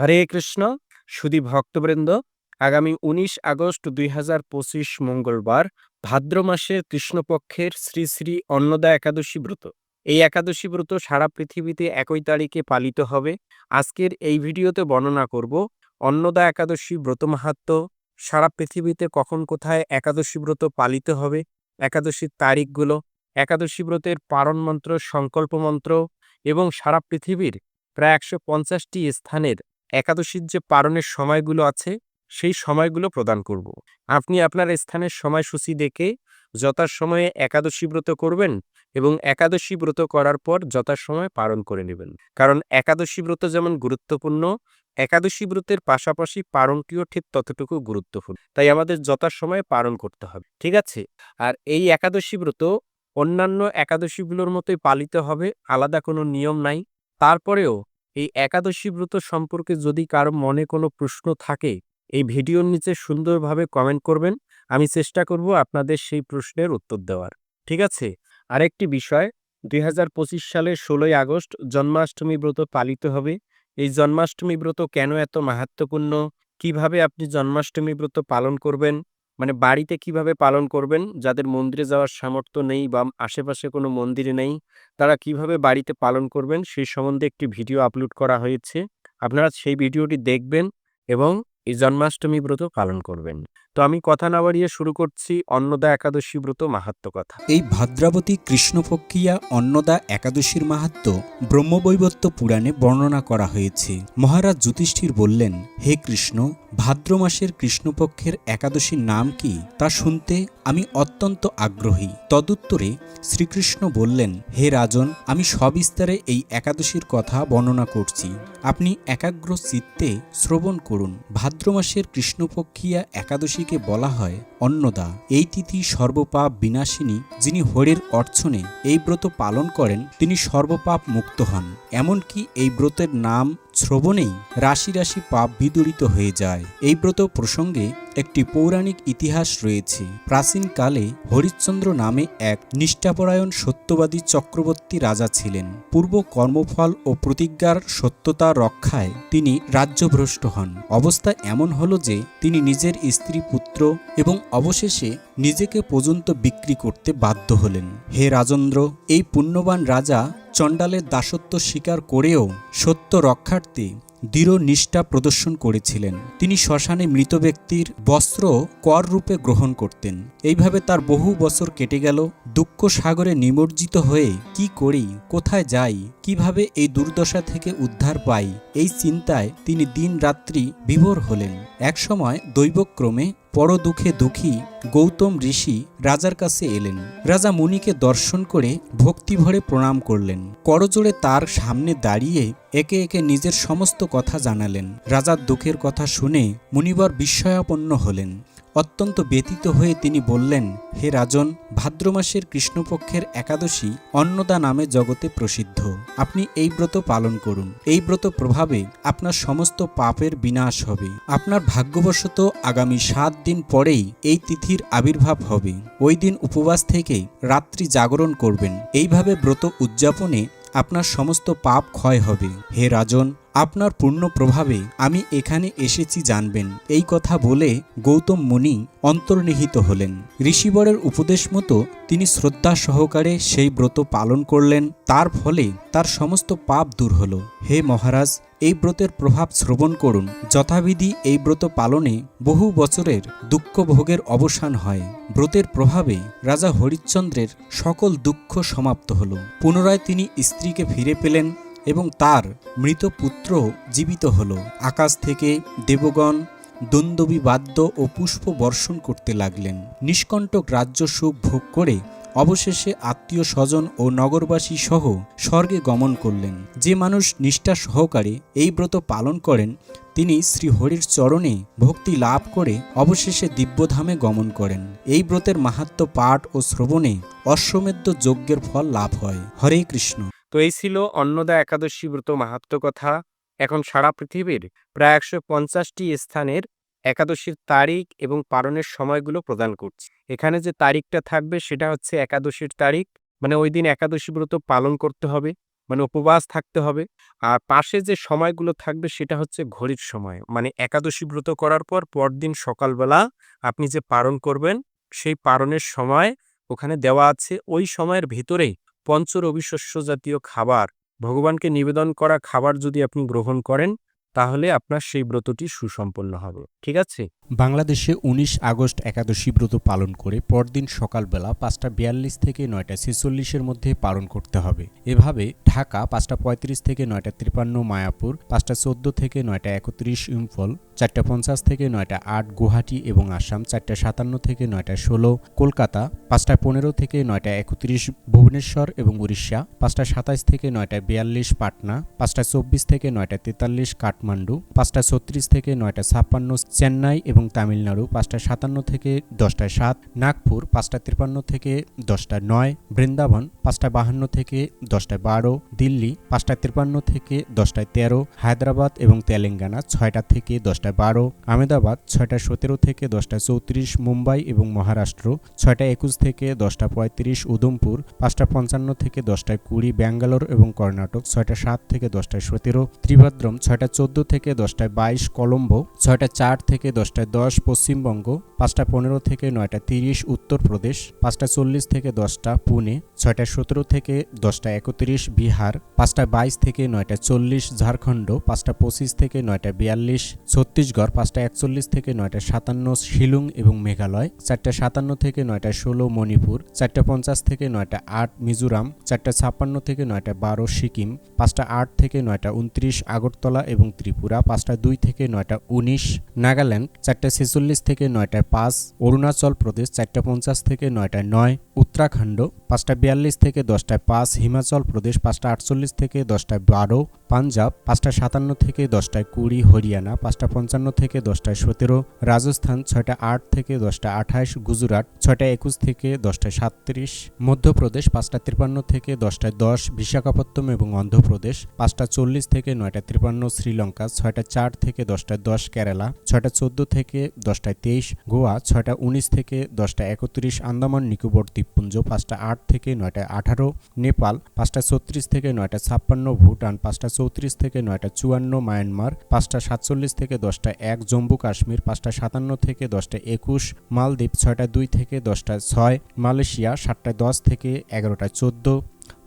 হরে কৃষ্ণ সুদী ভক্তবৃন্দ, আগামী উনিশ আগস্ট দুই হাজার পঁচিশ মঙ্গলবার ভাদ্র মাসের কৃষ্ণপক্ষের শ্রী শ্রী অন্নদা একাদশী ব্রত। এই একাদশী ব্রত সারা পৃথিবীতে একই তারিখে পালিত হবে। আজকের এই ভিডিওতে বর্ণনা করব, অন্নদা একাদশী ব্রত মাহাত্ম্য, সারা পৃথিবীতে কখন কোথায় একাদশী ব্রত পালিত হবে, একাদশীর তারিখগুলো, একাদশী ব্রতের পারণ মন্ত্র, সংকল্প মন্ত্র এবং সারা পৃথিবীর প্রায় একশো পঞ্চাশটি স্থানের একাদশীর যে পারণের সময়গুলো আছে, সেই সময়গুলো প্রদান করব। আপনি আপনার স্থানের সময়সূচি দেখে যথাসময়ে একাদশী ব্রত করবেন এবং একাদশী ব্রত করার পর যথাসময়ে পালন করে নেবেন। কারণ একাদশী ব্রত যেমন গুরুত্বপূর্ণ, একাদশী ব্রতের পাশাপাশি পালনটিও ঠিক ততটুকু গুরুত্বপূর্ণ। তাই আমাদের যথাসময়ে পালন করতে হবে, ঠিক আছে? আর এই একাদশী ব্রত অন্যান্য একাদশীগুলোর মতোই পালিত হবে, আলাদা কোনো নিয়ম নাই। তারপরেও এই একাদশী ব্রত সম্পর্কে যদি কারও মনে কোনো প্রশ্ন থাকে, এই ভিডিওর নিচে সুন্দরভাবে কমেন্ট করবেন। আমি চেষ্টা করব আপনাদের সেই প্রশ্নের উত্তর দেওয়ার। ঠিক আছে? আরেকটি বিষয়, দুই হাজার পঁচিশ সালের ষোলোই আগস্ট জন্মাষ্টমী ব্রত পালিত হবে। এই জন্মাষ্টমী ব্রত কেন এত মাহাত্মপূর্ণ কীভাবে আপনি জন্মাষ্টমী ব্রত পালন করবেন? মানে বাড়িতে কীভাবে পালন করবেন? যাদের মন্দিরে যাওয়ার সামর্থ্য নেই বা আশেপাশে কোনো মন্দিরে নেই, তারা কীভাবে বাড়িতে পালন করবেন? সেই সম্বন্ধে একটি ভিডিও আপলোড করা হয়েছে। আপনারা সেই ভিডিওটি দেখবেন এবং এই জন্মাষ্টমী ব্রত পালন করবেন। তো আমি কথা না বাড়িয়ে শুরু করছি অন্নদা একাদশী ব্রত মাহাত্ম কথা। এই ভাদ্রাবতী কৃষ্ণপক্ষিয়া অন্নদা একাদশীর মাহাত্ম ব্রহ্মবৈবত্য পুরাণে বর্ণনা করা হয়েছে। মহারাজ যুধিষ্ঠির বললেন, হে কৃষ্ণ, ভাদ্র মাসের কৃষ্ণপক্ষের একাদশীর নাম কি? তা শুনতে আমি অত্যন্ত আগ্রহী। তদুত্তরে শ্রীকৃষ্ণ বললেন, হে রাজন, আমি সবিস্তারে এই একাদশীর কথা বর্ণনা করছি। আপনি একাগ্র চিত্তে শ্রবণ করুন। ভাদ্র মাসের কৃষ্ণপক্ষিয়া একাদশীকে বলা হয়, অন্নদা, এই তিথি সর্বপাপ বিনাশিনী যিনি হরির অর্চনে এই ব্রত পালন করেন, তিনি সর্বপাপ মুক্ত হন। এমনকি এই ব্রতের নাম শ্রবণেই রাশি রাশি পাপ বিদূরিত হয়ে যায়। এই ব্রত প্রসঙ্গে একটি পৌরাণিক ইতিহাস রয়েছে। প্রাচীনকালে হরিশ্চন্দ্র নামে এক নিষ্ঠাপরায়ণ সত্যবাদী চক্রবর্তী রাজা ছিলেন। পূর্ব কর্মফল ও প্রতিজ্ঞার সত্যতা রক্ষায় তিনি রাজ্যভ্রষ্ট হন। অবস্থা এমন হল যে তিনি নিজের স্ত্রী পুত্র এবং অবশেষে নিজেকে পর্যন্ত বিক্রি করতে বাধ্য হলেন। হে রাজেন্দ্র, এই পুণ্যবান রাজা চণ্ডালের দাসত্ব স্বীকার করেও সত্য রক্ষার্থে দৃঢ় নিষ্ঠা প্রদর্শন করেছিলেন। তিনি শ্মশানে মৃত ব্যক্তির বস্ত্র কর রূপে গ্রহণ করতেন। এইভাবে তার বহু বছর কেটে গেল। দুঃখ সাগরে নিমজ্জিত হয়ে কি করি, কোথায় যাই কীভাবে এই দুর্দশা থেকে উদ্ধার পাই? এই চিন্তায় তিনি দিন রাত্রি বিভোর হলেন। একসময় দৈবক্রমে পর দুঃখে দুঃখী গৌতম ঋষি রাজার কাছে এলেন। রাজা মুনিকে দর্শন করে ভক্তিভরে প্রণাম করলেন। করজোড়ে তার সামনে দাঁড়িয়ে একে একে নিজের সমস্ত কথা জানালেন। রাজার দুঃখের কথা শুনে মুনিবর বিস্ময়াপন্ন হলেন। অত্যন্ত ব্যতীত হয়ে তিনি বললেন, হে রাজন, ভাদ্র মাসের কৃষ্ণপক্ষের একাদশী অন্নদা নামে জগতে প্রসিদ্ধ। আপনি এই ব্রত পালন করুন। এই ব্রত প্রভাবে আপনার সমস্ত পাপের বিনাশ হবে। আপনার ভাগ্যবশত আগামী সাত দিন পরেই এই তিথির আবির্ভাব হবে। ওই দিন উপবাস থেকে রাত্রি জাগরণ করবেন। এইভাবে ব্রত উদযাপনে আপনার সমস্ত পাপ ক্ষয় হবে। হে রাজন আপনার পূর্ণ প্রভাবে আমি এখানে এসেছি জানবেন। এই কথা বলে গৌতম মুনি অন্তর্নিহিত হলেন। ঋষিবরের উপদেশ মতো তিনি শ্রদ্ধা সহকারে সেই ব্রত পালন করলেন। তার ফলে তার সমস্ত পাপ দূর হল। হে মহারাজ, এই ব্রতের প্রভাব শ্রবণ করুন। যথাবিধি এই ব্রত পালনে বহু বছরের দুঃখ ভোগের অবসান হয়। ব্রতের প্রভাবে রাজা হরিশ্চন্দ্রের সকল দুঃখ সমাপ্ত হল। পুনরায় তিনি স্ত্রীকে ফিরে পেলেন। এবং তার মৃত পুত্র জীবিত হল। আকাশ থেকে দেবগণ দন্দবী বাদ্য ও পুষ্প বর্ষণ করতে লাগলেন। নিষ্কণ্টক রাজ্য সুখ ভোগ করে অবশেষে আত্মীয় স্বজন ও নগরবাসী সহ স্বর্গে গমন করলেন। যে মানুষ নিষ্ঠা সহকারে এই ব্রত পালন করেন, তিনি শ্রীহরির চরণে ভক্তি লাভ করে অবশেষে দিব্যধামে গমন করেন। এই ব্রতের মাহাত্ম পাঠ ও শ্রবণে অশ্বমেধ যজ্ঞের ফল লাভ হয়। হরে কৃষ্ণ। তো এই ছিল অন্নদা একাদশী ব্রত মাহাত্ম কথা। এখন সারা পৃথিবীর প্রায় একশো পঞ্চাশটি স্থানের একাদশীর তারিখ এবং পালনের সময়গুলো প্রদান করছি। এখানে যে তারিখটা থাকবে সেটা হচ্ছে একাদশীর তারিখ। মানে ওই দিন একাদশী ব্রত পালন করতে হবে মানে উপবাস থাকতে হবে। আর পাশে যে সময়গুলো থাকবে সেটা হচ্ছে ঘড়ির সময়। মানে একাদশী ব্রত করার পর পরদিন সকালবেলা আপনি যে পালন করবেন, সেই পালনের সময় ওখানে দেওয়া আছে। ওই সময়ের ভিতরেই পঞ্চরবি শস্য জাতীয় খাবার, ভগবানকে নিবেদন করা খাবার যদি আপনি গ্রহণ করেন, তাহলে আপনার সেই ব্রতটি সুসম্পন্ন হবে। ঠিক আছে? বাংলাদেশে উনিশ আগস্ট একাদশী ব্রত পালন করে পরদিন সকালবেলা পাঁচটা বিয়াল্লিশ থেকে নয়টা ছেচল্লিশের মধ্যে পালন করতে হবে। এভাবে ঢাকা পাঁচটা পঁয়ত্রিশ থেকে নয়টা তিপ্পান্ন, মায়াপুর পাঁচটা চোদ্দ থেকে নয়টা একত্রিশ, ইম্ফল চারটা পঞ্চাশ থেকে নয়টা আট, গুয়াহাটি এবং আসাম চারটা সাতান্ন থেকে নয়টা ষোলো, কলকাতা পাঁচটা পনেরো থেকে নয়টা একত্রিশ, ভুবনেশ্বর এবং উড়িষ্যা পাঁচটা সাতাইশ থেকে নয়টা বিয়াল্লিশ, পাটনা পাঁচটা চব্বিশ থেকে নয়টা তেতাল্লিশ, কাঠমান্ডু পাঁচটা ছত্রিশ থেকে নয়টা ছাপ্পান্ন চেন্নাই এবং তামিলনাড়ু পাঁচটা সাতান্ন থেকে দশটা সাত নাগপুর পাঁচটা তিপ্পান্ন থেকে দশটা নয় বৃন্দাবন পাঁচটা বাহান্ন থেকে দশটা বারো দিল্লি পাঁচটা তিপ্পান্ন থেকে দশটায় তেরো হায়দ্রাবাদ এবং তেলেঙ্গানা ছয়টা থেকে দশটা বারো আহমেদাবাদ ছয়টা সতেরো থেকে দশটা চৌত্রিশ মুম্বাই এবং মহারাষ্ট্র ছয়টা একুশ থেকে দশটা পঁয়ত্রিশ উধমপুর পাঁচটা পঞ্চান্ন থেকে দশটায় কুড়ি ব্যাঙ্গালোর এবং কর্ণাটক ছয়টা সাত থেকে দশটায় সতেরো ত্রিভাদ্রম ছয়টা চোদ্দ থেকে দশটায় বাইশ কলম্বো ছয়টা চার থেকে দশটায় দশ, পশ্চিমবঙ্গ, পাঁচটা পনেরো থেকে নয়টা তিরিশ, উত্তরপ্রদেশ, পাঁচটা চল্লিশ থেকে দশটা পুনে, ছয়টা সতেরো থেকে দশটা একত্রিশ বিহার, পাঁচটা বাইশ থেকে নয়টা চল্লিশ ঝাড়খণ্ড, পাঁচটা পঁচিশ থেকে নয়টা বিয়াল্লিশ ছত্তিশগড়, পাঁচটা একচল্লিশ থেকে নয়টা সাতান্ন শিলং এবং মেঘালয়, চারটা সাতান্ন থেকে নয়টা ষোলো মণিপুর, চারটা পঞ্চাশ থেকে নয়টা আট মিজোরাম, চারটা ছাপ্পান্ন থেকে নয়টা বারো সিকিম, পাঁচটা আট থেকে নয়টা উনত্রিশ আগরতলা এবং ত্রিপুরা, পাঁচটা দুই থেকে নয়টা উনিশ নাগাল্যান্ড চারটা ছেচল্লিশ থেকে নয়টায় পাঁচ, অরুণাচল প্রদেশ চারটা পঞ্চাশ থেকে নয়টা নয়, উত্তরাখণ্ড পাঁচটা বিয়াল্লিশ থেকে দশটায় পাঁচ, হিমাচল প্রদেশ পাঁচটা আটচল্লিশ থেকে দশটায় বারো, পাঞ্জাব পাঁচটা সাতান্ন থেকে দশটায় কুড়ি, হরিয়ানা পাঁচটা পঞ্চান্ন থেকে দশটায় সতেরো, রাজস্থান ছয়টা আট থেকে দশটা আঠাশ, গুজরাট ছয়টা একুশ থেকে দশটায় সাতত্রিশ, মধ্যপ্রদেশ পাঁচটা তিপ্পান্ন থেকে দশটায় দশ বিশাখাপত্তম এবং অন্ধ্রপ্রদেশ পাঁচটা চল্লিশ থেকে নয়টা তিপ্পান্ন শ্রীলঙ্কা ছয়টা চার থেকে দশটায় দশ, কেরালা ছয়টা চোদ্দ থেকে দশটায় তেইশ, গোয়া ছয়টা উনিশ থেকে দশটা একত্রিশ, আন্দামান, নিকোবর, দ্বীপপুঞ্জ পাঁচটা আট থেকে নয়টা আঠারো, নেপাল পাঁচটা ছত্রিশ থেকে নয়টা ছাপ্পান্ন, ভুটান পাঁচটা চৌত্রিশ থেকে নয়টা চুয়ান্ন, মায়ানমার পাঁচটা সাতচল্লিশ থেকে দশটা এক, জম্মু কাশ্মীর পাঁচটা সাতান্ন থেকে দশটা একুশ, মালদ্বীপ ছয়টা দুই থেকে দশটা ছয়, মালয়েশিয়া সাতটা দশ থেকে এগারোটা চোদ্দ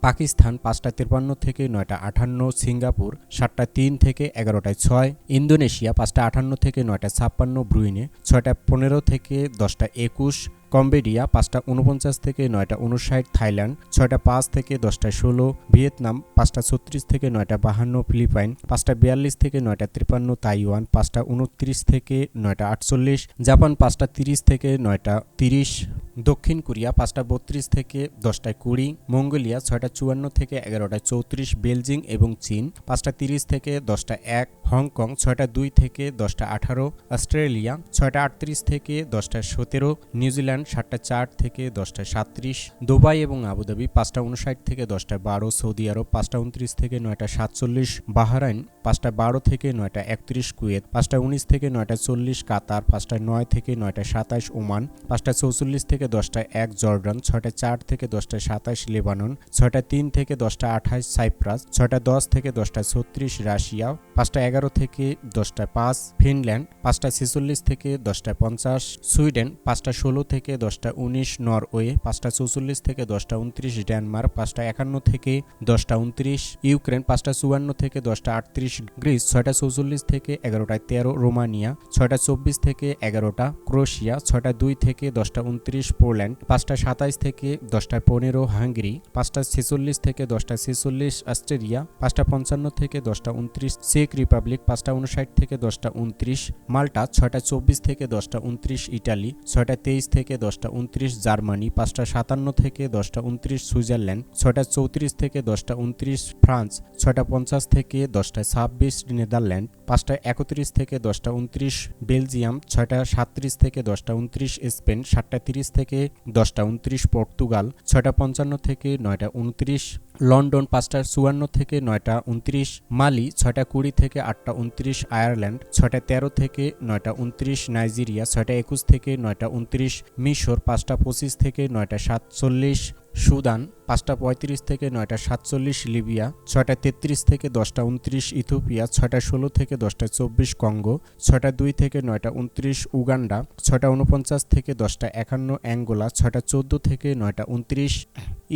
পাকিস্তান পাঁচটা তিপ্পান্ন থেকে নয়টা আটান্ন সিঙ্গাপুর সাতটা তিন থেকে এগারোটায় ছয়, ইন্দোনেশিয়া পাঁচটা আটান্ন থেকে নয়টা ছাপ্পান্ন, ব্রুইনে ছয়টা পনেরো থেকে দশটা একুশ, কম্বোডিয়া পাঁচটা উনপঞ্চাশ থেকে নয়টা উনষাট থাইল্যান্ড ছয়টা পাঁচ থেকে দশটা ষোলো, ভিয়েতনাম পাঁচটা ছত্রিশ থেকে নয়টা বাহান্ন, ফিলিপাইন পাঁচটা বিয়াল্লিশ থেকে নয়টা তিপ্পান্ন তাইওয়ান পাঁচটা উনত্রিশ থেকে নয়টা আটচল্লিশ, জাপান পাঁচটা তিরিশ থেকে নয়টা তিরিশ দক্ষিণ কোরিয়া পাঁচটা বত্রিশ থেকে দশটায় কুড়ি, মঙ্গোলিয়া ছয়টা চুয়ান্ন থেকে এগারোটায় চৌত্রিশ, বেলজিং এবং চীন পাঁচটা তিরিশ থেকে দশটা এক, হংকং ছয়টা দুই থেকে দশটা আঠারো, অস্ট্রেলিয়া ছয়টা আটত্রিশ থেকে দশটা সতেরো, নিউজিল্যান্ড সাতটা চার থেকে দশটা সাতত্রিশ, দুবাই এবং আবুধাবি পাঁচটা উনষাট থেকে দশটা বারো, সৌদি আরব পাঁচটা উনত্রিশ থেকে নয়টা সাতচল্লিশ, বাহরাইন পাঁচটা বারো থেকে নয়টা একত্রিশ, কুয়েত পাঁচটা উনিশ থেকে নয়টা চল্লিশ, কাতার পাঁচটা নয় থেকে নয়টা সাতাশ, ওমান পাঁচটা চৌচল্লিশ থেকে দশটা এক জর্ডান ছয়টা চার থেকে দশটা সাতাশ লেবানন ছয়টা তিন থেকে দশটা আঠাশ সাইপ্রাস ছয়টা দশ থেকে দশটা ছত্রিশ রাশিয়া পাঁচটা এগারো থেকে দশটা পাঁচ ফিনল্যান্ড পাঁচটা ছেচল্লিশ থেকে দশটা পঞ্চাশ সুইডেন পাঁচটা ষোলো থেকে দশটা উনিশ নরওয়ে পাঁচটা চৌচল্লিশ থেকে দশটা উনত্রিশ ডেনমার্ক পাঁচটা একান্ন থেকে দশটা উনত্রিশ ইউক্রেন পাঁচটা চুয়ান্ন থেকে দশটা আটত্রিশ গ্রিস ছয়টা চৌচল্লিশ থেকে এগারোটায় তেরো রোমানিয়া ছয়টা চব্বিশ থেকে এগারোটা ক্রোয়েশিয়া ছয়টা দুই থেকে দশটা উনত্রিশ পোল্যান্ড পাঁচটা সাতাইশ থেকে দশটা পনেরো হাঙ্গেরি পাঁচটা ছেচল্লিশ থেকে দশটা ছেচল্লিশ অস্ট্রেলিয়া পাঁচটা পঞ্চান্ন থেকে দশটা উনত্রিশ চেক রিপাবলিক পাঁচটা উনষাট থেকে দশটা উনত্রিশ মাল্টা ছয়টা চব্বিশ থেকে দশটা উনত্রিশ ইটালি ছয়টা তেইশ থেকে দশটা উনত্রিশ জার্মানি পাঁচটা সাতান্ন থেকে দশটা উনত্রিশ সুইজারল্যান্ড ছয়টা চৌত্রিশ থেকে দশটা উনত্রিশ ফ্রান্স ছয়টা পঞ্চাশ থেকে দশটা ছাব্বিশ নেদারল্যান্ড পাঁচটা একত্রিশ থেকে দশটা উনত্রিশ বেলজিয়াম ছয়টা সাতত্রিশ থেকে দশটা উনত্রিশ স্পেন সাতটা তিরিশ থেকে দশটা উনত্রিশ, পর্তুগাল ছয়টা পঞ্চান্ন থেকে নয়টা উনত্রিশ, লন্ডন পাঁচটা চুয়ান্ন থেকে নয়টা উনত্রিশ, মালি ছয়টা কুড়ি থেকে আটটা উনত্রিশ, আয়ারল্যান্ড ছয়টা তেরো থেকে নয়টা উনত্রিশ, নাইজেরিয়া ছয়টা একুশ থেকে নয়টা উনত্রিশ, মিশর পাঁচটা পঁচিশ থেকে নয়টা সাতচল্লিশ, সুদান পাঁচটা পঁয়ত্রিশ থেকে নয়টা সাতচল্লিশ লিবিয়া, ছয়টা তেত্রিশ থেকে দশটা উনত্রিশ ইথোপিয়া ছয়টা ষোলো থেকে দশটা চব্বিশ কঙ্গো, ছয়টা দুই থেকে নয়টা উনত্রিশ উগান্ডা, ছয়টা উনপঞ্চাশ থেকে দশটা একান্ন অ্যাঙ্গোলা, ছয়টা চোদ্দ থেকে নয়টা উনত্রিশ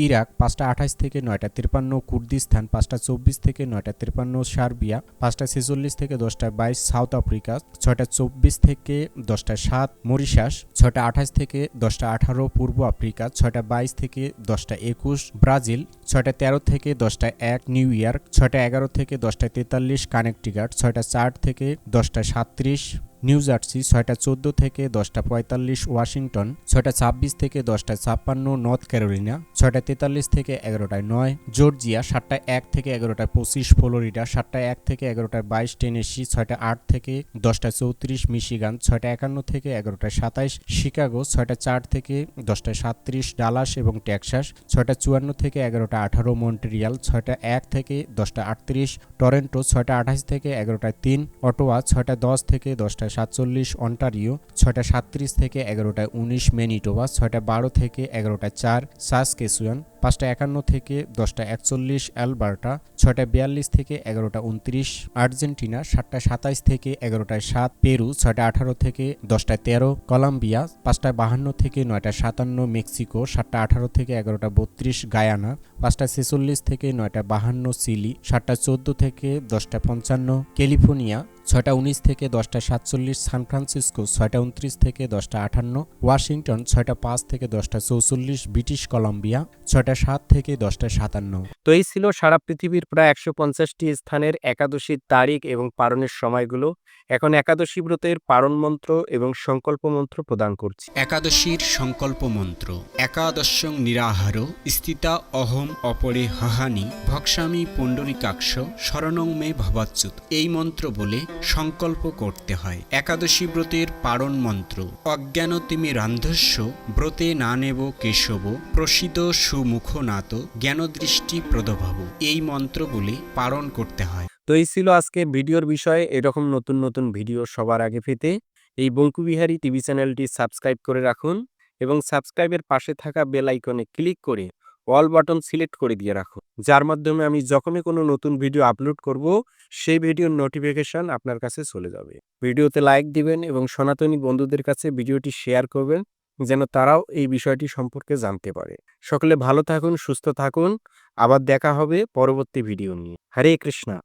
ইরাক, পাঁচটা আঠাশ থেকে নয়টা তিপ্পান্ন কুর্দিস্তান, পাঁচটা চব্বিশ থেকে নয়টা তিপ্পান্ন সার্বিয়া, পাঁচটা ছেচল্লিশ থেকে দশটা বাইশ সাউথ আফ্রিকা, ছয়টা চব্বিশ থেকে দশটা সাত মরিশাস, ছয়টা আঠাশ থেকে দশটা আঠারো পূর্ব আফ্রিকা, ছয়টা বাইশ থেকে দশটা একুশ ব্রাজিল, ছয়টা তেরো থেকে দশটা এক, নিউ ইয়র্ক, ছয়টা এগারো থেকে দশটা তেতাল্লিশ, কানেকটিকাট, ছয়টা চার থেকে দশটা সাতত্রিশ। নিউ জার্সি ছয়টা চোদ্দ থেকে দশটা পঁয়তাল্লিশ ওয়াশিংটন, ছয়টা ছাব্বিশ থেকে দশটা ছাপ্পান্ন নর্থ ক্যারোলিনা, ছয়টা তেতাল্লিশ থেকে এগারোটায় নয়, জর্জিয়া সাতটা এক থেকে এগারোটায় পঁচিশ, ফ্লোরিডা সাতটা এক থেকে এগারোটায় বাইশ, টেনেসি ছয়টা আট থেকে দশটা চৌত্রিশ, মিশিগান ছয়টা একান্ন থেকে এগারোটায় সাতাইশ, শিকাগো ছয়টা চার থেকে দশটায় সাতত্রিশ, ডালাস এবং টেক্সাস ছয়টা চুয়ান্ন থেকে এগারোটা আঠারো, মন্ট্রিয়াল ছয়টা এক থেকে দশটা আটত্রিশ, টরেন্টো ছয়টা আঠাশ থেকে এগারোটায় তিন, অটোয়া ছয়টা দশ থেকে দশটা সাতচল্লিশ অন্টারিও ছয়টা সাতত্রিশ থেকে এগারোটায় উনিশ মেনিটোবা ছয়টা বারো থেকে এগারোটা চার সাসকেসুয়ান পাঁচটা একান্ন থেকে দশটা একচল্লিশ, অ্যালবার্টা ছয়টা বিয়াল্লিশ থেকে এগারোটা উনত্রিশ, আর্জেন্টিনা সাতটা সাতাইশ থেকে এগারোটায় সাত, পেরু ছয়টা আঠারো থেকে দশটা তেরো, কলম্বিয়া পাঁচটা বাহান্ন থেকে নয়টা সাতান্ন, মেক্সিকো সাতটা আঠারো থেকে এগারোটা বত্রিশ, গায়ানা পাঁচটা ছেচল্লিশ থেকে নয়টা বাহান্ন, চিলি সাতটা চোদ্দ থেকে দশটা পঞ্চান্ন, ক্যালিফোর্নিয়া ছয়টা উনিশ থেকে দশটা সাতচল্লিশ, সান ফ্রান্সিসকো ছয়টা উনত্রিশ থেকে দশটা আটান্ন ওয়াশিংটন ছয়টা পাঁচ থেকে দশটা চৌচল্লিশ, ব্রিটিশ কলম্বিয়া ছয়টা সাত থেকে দশটা সাতান্ন। তো এই ছিল সারা পৃথিবীর প্রায় একশো পঞ্চাশটি স্থানের একাদশীর তারিখ এবং পারণের সময়গুলো। এখন একাদশী ব্রতের পারণ মন্ত্র এবং সংকল্প মন্ত্র প্রদান করছি। একাদশীর সংকল্প মন্ত্র, একাদশং নিরাহার, স্থিতা অহম অপরে হাহানি, ভক্সামি পুণ্ডরিকাক্ষ, শরণং মে ভবাচ্যুত। এই মন্ত্র বলে সংকল্প করতে হয়। একাদশী ব্রতের পারণ মন্ত্র, অজ্ঞান তিমি রান্ধস্য, ব্রতে না নেব কেশব প্রসিত সুমুখ নাত জ্ঞানদৃষ্টি প্রদভাব। এই মন্ত্র বলে পারণ করতে হয়। তো এই ছিল আজকে ভিডিওর বিষয়ে। এরকম নতুন নতুন ভিডিও সবার আগে পেতে এই বঙ্কুবিহারী টিভি চ্যানেলটি সাবস্ক্রাইব করে রাখুন এবং সাবস্ক্রাইবের পাশে থাকা বেল আইকনে ক্লিক করে অল বাটন সিলেক্ট করে দিয়ে রাখুন। যার মাধ্যমে আমি যখনই কোনো নতুন ভিডিও আপলোড করব, সেই ভিডিওর নোটিফিকেশন আপনার কাছে চলে যাবে। ভিডিওতে লাইক দিবেন এবং সনাতনী বন্ধুদের কাছে ভিডিওটি শেয়ার করবেন যেন তারাও এই বিষয়টি সম্পর্কে জানতে পারে। সকলে ভালো থাকুন, সুস্থ থাকুন। আবার দেখা হবে পরবর্তী ভিডিও নিয়ে। হরে কৃষ্ণা।